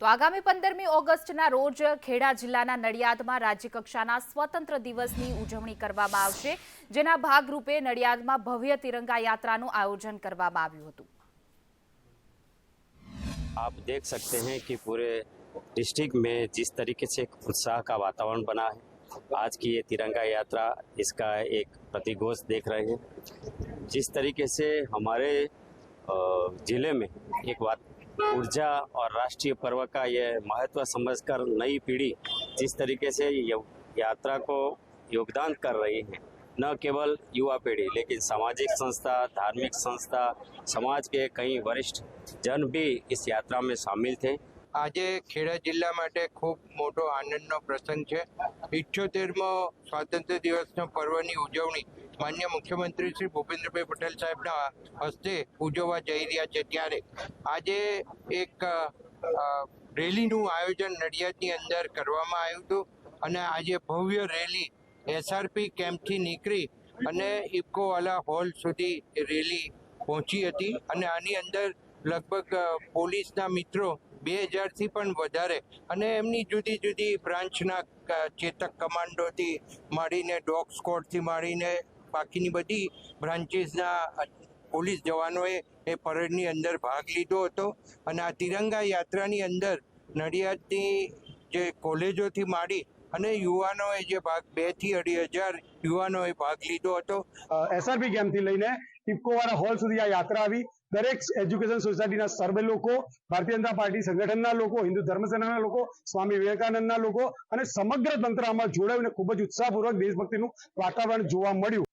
तो आगामी पंदरमी ऑगस्ट रोज खेड़ा जिला नड़ियाद में राज्यकक्षा स्वतंत्र दिवस की उजवनी कर भागरूपे नड़ियाद में भव्य तिरंगा यात्रा आयोजन कर आप देख सकते हैं कि पूरे डिस्ट्रिक्ट में जिस तरीके से एक उत्साह का वातावरण बना है आज की ये तिरंगा यात्रा इसका एक प्रतिगोष देख रहे हैं जिस तरीके से हमारे जिले में एक बात ऊर्जा और राष्ट्रीय पर्व का यह महत्व समझकर नई पीढ़ी जिस तरीके से यात्रा को योगदान कर रही है न केवल युवा पीढ़ी लेकिन सामाजिक संस्था धार्मिक संस्था समाज के कई वरिष्ठ जन भी इस यात्रा में शामिल थे આજે ખેડા જિલ્લા માટે ખૂબ મોટો આનંદનો પ્રસંગ છે ઇઠ્યોતેરમો સ્વાતંત્ર્ય દિવસનો પર્વની ઉજવણી માન્ય મુખ્યમંત્રી શ્રી ભૂપેન્દ્રભાઈ પટેલ સાહેબના હસ્તે ઉજવવા જઈ રહ્યા છે ત્યારે આજે એક રેલીનું આયોજન નડિયાદની અંદર કરવામાં આવ્યું હતું અને આજે ભવ્ય રેલી એસઆરપી કેમ્પથી નીકળી અને ઇફકોવાલા હોલ સુધી રેલી પહોંચી હતી અને આની અંદર લગભગ પોલીસના મિત્રો બે હજારથી પણ વધારે અને એમની જુદી જુદી બ્રાન્ચના ચેતક કમાન્ડોથી માંડીને ડોગ સ્કોડથી માંડીને બાકીની બધી બ્રાન્ચીસના પોલીસ જવાનોએ એ પરેડની અંદર ભાગ લીધો હતો અને આ તિરંગા યાત્રાની અંદર નડિયાદની જે કોલેજોથી માંડી અને યુવાનોએ જે ભાગ બે થી અઢી હજાર યુવાનોએ ભાગ લીધો હતો એસઆરપી ગેમથી લઈને शिवकोवारा होलसुदिया यात्रावी प्रत्येक एजुकेशन सोसायटीના સર્વે લોકો ભારતીય જનતા પાર્ટી संघटनाના લોકો હિન્દુ ધર્મ સેનાના લોકો સ્વામી વિવેકાનંદના લોકો અને સમગ્ર तंत्राમાં જોડાઈને ખૂબ જ ઉત્સાહપૂર્ણ દેશભક્તિનું વાતાવરણ જોવા મળ્યું